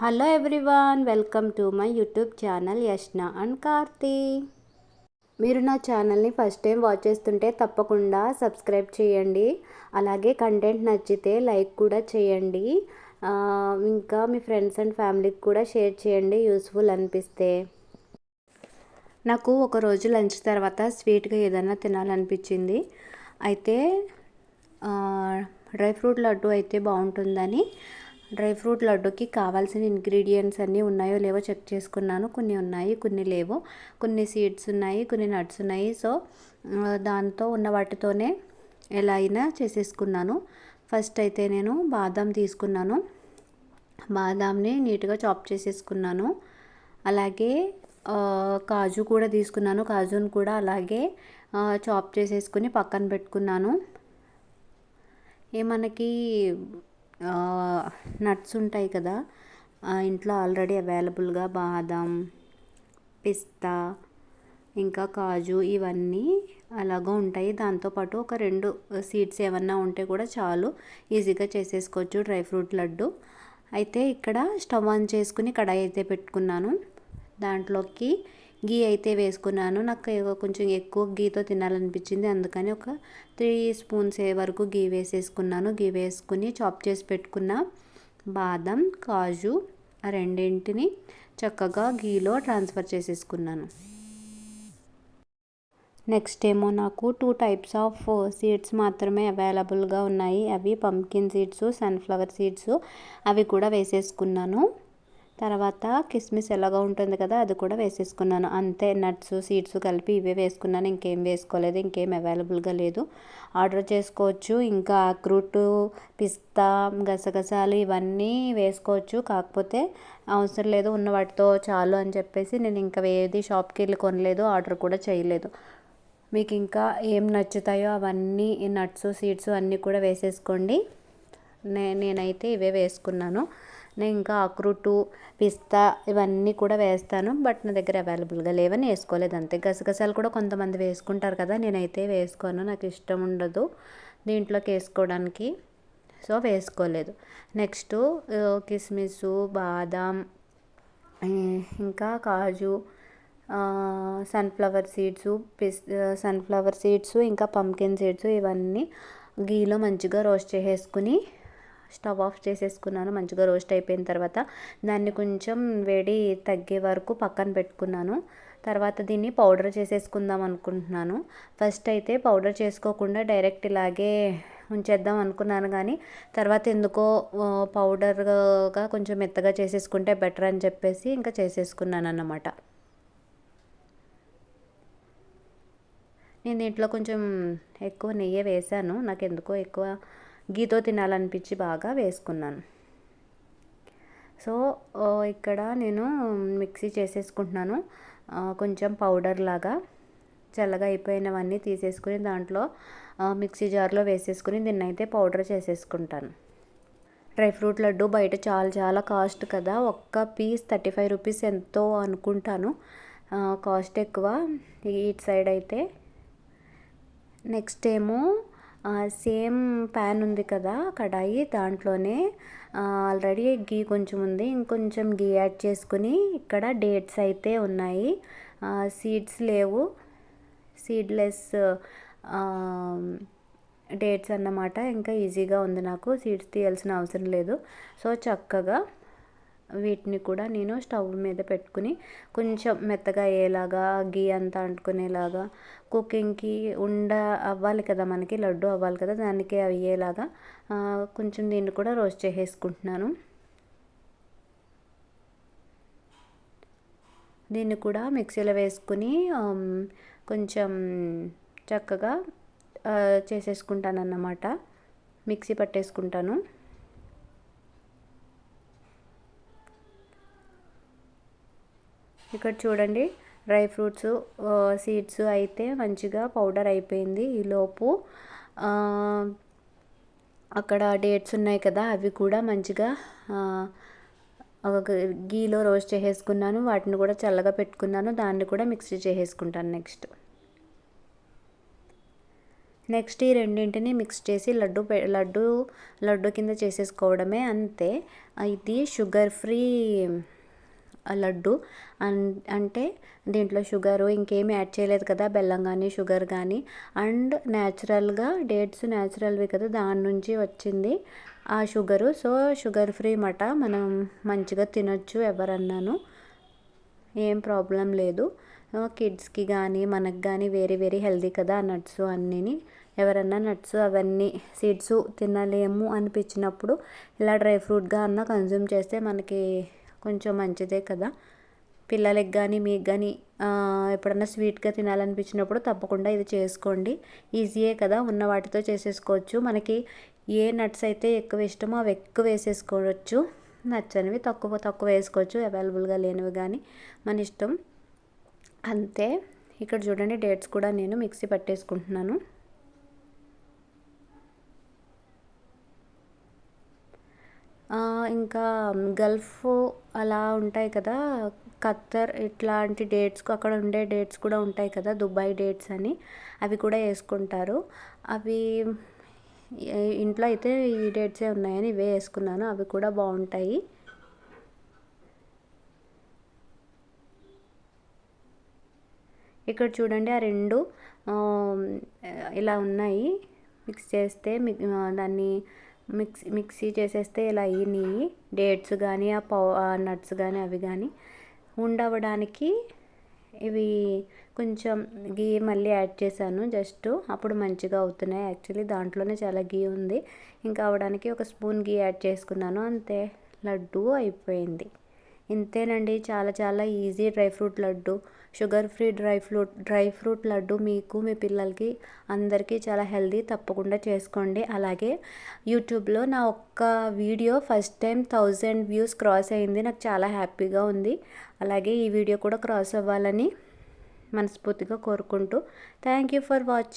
Hello everyone welcome to my YouTube channel Yashna and Karthi మీరు నా ఛానల్ని first time watch చేస్తుంటే తప్పకుండా సబ్స్క్రైబ్ చేయండి. అలాగే కంటెంట్ నచ్చితే లైక్ కూడా చేయండి. ఇంకా మీ ఫ్రెండ్స్ అండ్ ఫ్యామిలీకి కూడా షేర్ చేయండి యూస్ఫుల్ అనిపిస్తే. నాకు ఒకరోజు లంచ్ తర్వాత స్వీట్గా ఏదైనా తినాలనిపించింది. అయితే డ్రై ఫ్రూట్ లడ్డు అయితే బాగుంటుందని డ్రై ఫ్రూట్ లడ్డుకి కావాల్సిన ఇంగ్రీడియంట్స్ అన్నీ ఉన్నాయో లేవో చెక్ చేసుకున్నాను. కొన్ని ఉన్నాయి కొన్ని లేవు. కొన్ని సీడ్స్ ఉన్నాయి కొన్ని నట్స్ ఉన్నాయి. సో దాంతో ఉన్న వాటితోనే ఎలా అయినా చేసేసుకున్నాను. ఫస్ట్ అయితే నేను బాదం తీసుకున్నాను. బాదాంని నీట్గా చాప్ చేసేసుకున్నాను. అలాగే కాజు కూడా తీసుకున్నాను. కాజును కూడా అలాగే చాప్ చేసేసుకుని పక్కన పెట్టుకున్నాను. ఏ మనకి నట్స్ ఉంటాయి కదా ఇంట్లో ఆల్రెడీ అవైలబుల్గా బాదం పిస్తా ఇంకా కాజు ఇవన్నీ అలాగో ఉంటాయి. దాంతోపాటు ఒక రెండు సీడ్స్ ఏమన్నా ఉంటే కూడా చాలు ఈజీగా చేసేసుకోవచ్చు డ్రై ఫ్రూట్ లడ్డు. అయితే ఇక్కడ స్టవ్ ఆన్ చేసుకుని కడాయి అయితే పెట్టుకున్నాను. దాంట్లోకి గీ అయితే వేసుకున్నాను. నాకు కొంచెం ఎక్కువ గీతో తినాలనిపించింది. అందుకని ఒక త్రీ స్పూన్స్ వరకు గీ వేసేసుకున్నాను. గీ వేసుకుని చాప్ చేసి పెట్టుకున్న బాదం కాజు ఆ రెండింటిని చక్కగా గీలో ట్రాన్స్ఫర్ చేసేసుకున్నాను. నెక్స్ట్ ఏమో నాకు టూ టైప్స్ ఆఫ్ సీడ్స్ మాత్రమే అవైలబుల్గా ఉన్నాయి. అవి పంకిన్ సీడ్స్ సన్ఫ్లవర్ సీడ్స్ అవి కూడా వేసేసుకున్నాను. తర్వాత కిస్మిస్ ఎలాగో ఉంటుంది కదా అది కూడా వేసేసుకున్నాను. అంతే నట్స్ సీడ్స్ కలిపి ఇవే వేసుకున్నాను. ఇంకేం వేసుకోలేదు ఇంకేం అవైలబుల్గా లేదు. ఆర్డర్ చేసుకోవచ్చు. ఇంకా అక్రూట్ పిస్తా గసగసాలు ఇవన్నీ వేసుకోవచ్చు. కాకపోతే అవసరం లేదు ఉన్న వాటితో చాలు అని చెప్పేసి నేను ఇంకా ఏది షాప్కి వెళ్ళి కొనలేదు ఆర్డర్ కూడా చేయలేదు. మీకు ఇంకా ఏం నచ్చుతాయో అవన్నీ నట్స్ సీడ్స్ అన్నీ కూడా వేసేసుకోండి. నే నేనైతే ఇవే వేసుకున్నాను. నేను ఇంకా అక్రూటు పిస్తా ఇవన్నీ కూడా వేస్తాను. బట్ నా దగ్గర అవైలబుల్గా లేవని వేసుకోలేదు. అంతే. గసగసాలు కూడా కొంతమంది వేసుకుంటారు కదా నేనైతే వేసుకోను. నాకు ఇష్టం ఉండదు దీంట్లోకి వేసుకోవడానికి. సో వేసుకోలేదు. నెక్స్ట్ కిస్మిస్ బాదాం ఇంకా కాజు సన్ఫ్లవర్ సీడ్స్ పిస్ సన్ఫ్లవర్ సీడ్స్ ఇంకా పంకిన్ సీడ్స్ ఇవన్నీ గీలో మంచిగా రోస్ట్ చేసేసుకుని స్టవ్ ఆఫ్ చేసేసుకున్నాను మంచిగా రోస్ట్ అయిపోయిన తర్వాత దాన్ని కొంచెం వేడి తగ్గే వరకు పక్కన పెట్టుకున్నాను. తర్వాత దీన్ని పౌడర్ చేసేసుకుందాం అనుకుంటున్నాను. ఫస్ట్ అయితే పౌడర్ చేసుకోకుండా డైరెక్ట్ ఇలాగే ఉంచేద్దాం అనుకున్నాను కానీ తర్వాత ఎందుకో పౌడర్గా కొంచెం మెత్తగా చేసేసుకుంటే బెటర్ అని చెప్పేసి ఇంకా చేసేసుకున్నాను అన్నమాట నేను దీంట్లో కొంచెం ఎక్కువ నెయ్యి వేసాను. నాకు ఎందుకో ఎక్కువ గీతో తినాలనిపించి బాగా వేసుకున్నాను. సో ఇక్కడ నేను మిక్సీ చేసేసుకుంటున్నాను. కొంచెం పౌడర్ లాగా చల్లగా అయిపోయినవన్నీ తీసేసుకుని దాంట్లో మిక్సీ జార్లో వేసేసుకుని దీన్ని అయితే పౌడర్ చేసేసుకుంటాను. డ్రై ఫ్రూట్ లడ్డు బయట చాలా చాలా కాస్ట్ కదా. ఒక్క పీస్ థర్టీ ఫైవ్ రూపీస్ ఎంతో అనుకుంటాను. కాస్ట్ ఎక్కువ. ఇటు సైడ్ అయితే నెక్స్ట్ ఏమో సేమ్ ప్యాన్ ఉంది కదా కడాయి దాంట్లోనే ఆల్రెడీ గీ కొంచెం ఉంది. ఇంకొంచెం గీ యాడ్ చేసుకుని ఇక్కడ డేట్స్ అయితే ఉన్నాయి. సీడ్స్ లేవు. సీడ్లెస్ డేట్స్ అన్నమాట. ఇంకా ఈజీగా ఉంది నాకు. సీడ్స్ తీయాల్సిన అవసరం లేదు. సో చక్కగా వీటిని కూడా నేను స్టవ్ మీద పెట్టుకుని కొంచెం మెత్తగా అయ్యేలాగా గీ అంతా అంటుకునేలాగా కుకింగ్కి ఉండ అవ్వాలి కదా మనకి లడ్డు అవ్వాలి కదా దానికి అయ్యేలాగా కొంచెం దీన్ని కూడా రోస్ట్ చేసేసుకుంటున్నాను. దీన్ని కూడా మిక్సీలో వేసుకుని కొంచెం చక్కగా చేసేసుకుంటాను అన్నమాట మిక్సీ పట్టేసుకుంటాను. ఇక్కడ చూడండి డ్రై ఫ్రూట్స్ సీడ్స్ అయితే మంచిగా పౌడర్ అయిపోయింది. ఈలోపు అక్కడ డేట్స్ ఉన్నాయి కదా అవి కూడా మంచిగా గీలో రోస్ట్ చేసేసుకున్నాను. వాటిని కూడా చల్లగా పెట్టుకున్నాను. దాన్ని కూడా మిక్స్ చేసేసుకుంటాను నెక్స్ట్. నెక్స్ట్ ఈ రెండింటిని మిక్స్ చేసి లడ్డు లడ్డు లడ్డు కింద చేసేసుకోవడమే అంతే. ఇది షుగర్ ఫ్రీ లడ్డు. అంటే దీంట్లో షుగరు ఇంకేమి యాడ్ చేయలేదు కదా బెల్లం కానీ షుగర్ కానీ అండ్ న్యాచురల్గా డేట్స్ న్యాచురల్వి కదా దాని నుంచి వచ్చింది ఆ షుగరు. సో షుగర్ ఫ్రీ మట మనం మంచిగా తినొచ్చు ఎవరన్నాను. ఏం ప్రాబ్లం లేదు. కిడ్స్కి కానీ మనకు కానీ వేరే వేరే హెల్దీ కదా నట్స్ అన్నీని. ఎవరన్నా నట్స్ అవన్నీ సీడ్స్ తినలేము అనిపించినప్పుడు ఇలా డ్రై ఫ్రూట్గా అన్న కన్జ్యూమ్ చేస్తే మనకి కొంచెం మంచిదే కదా. పిల్లలకి కానీ మీకు కానీ ఎప్పుడన్నా స్వీట్గా తినాలనిపించినప్పుడు తప్పకుండా ఇది చేసుకోండి. ఈజీయే కదా ఉన్న వాటితో చేసేసుకోవచ్చు. మనకి ఏ నట్స్ అయితే ఎక్కువ ఇష్టమో అవి ఎక్కువ వేసేసుకోవచ్చు. నచ్చనివి తక్కువ తక్కువ వేసుకోవచ్చు. అవైలబుల్గా లేనివి కానీ మన ఇష్టం. అంతే. ఇక్కడ చూడండి డేట్స్ కూడా నేను మిక్సీ పట్టేసుకుంటున్నాను. ఇంకా గల్ఫ్ అలా ఉంటాయి కదా ఖత్తర్ ఇట్లాంటి డేట్స్ అక్కడ ఉండే డేట్స్ కూడా ఉంటాయి కదా దుబాయ్ డేట్స్ అని అవి కూడా వేసుకుంటారు. అవి ఇంట్లో అయితే ఈ డేట్సే ఉన్నాయని ఇవే వేసుకున్నాను అవి కూడా బాగుంటాయి. ఇక్కడ చూడండి ఆ రెండు ఇలా ఉన్నాయి. మిక్స్ చేస్తే దాన్ని మిక్సీ మిక్సీ చేసేస్తే ఇలా అయినాయి డేట్స్ కానీ ఆ పౌ నట్స్ కానీ అవి కానీ ఉండవడానికి ఇవి కొంచెం గీ మళ్ళీ యాడ్ చేశాను. జస్ట్ అప్పుడు మంచిగా అవుతున్నాయి. యాక్చువల్లీ దాంట్లోనే చాలా గీ ఉంది. ఇంకా అవడానికి ఒక స్పూన్ గీ యాడ్ చేసుకున్నాను. అంతే. లడ్డు అయిపోయింది. ఇంతేనండి చాలా చాలా easy dry fruit laddu. Sugar free dry fruit dry fruit laddu మీకు మీ పిల్లలకి అందరికీ చాలా హెల్దీ తప్పకుండా చేసుకోండి. అలాగే యూట్యూబ్లో నా ఒక్క video first time thousand views cross అయింది నాకు చాలా హ్యాపీగా ఉంది. అలాగే ఈ వీడియో కూడా క్రాస్ అవ్వాలని మనస్ఫూర్తిగా కోరుకుంటూ థ్యాంక్ యూ ఫర్ వాచింగ్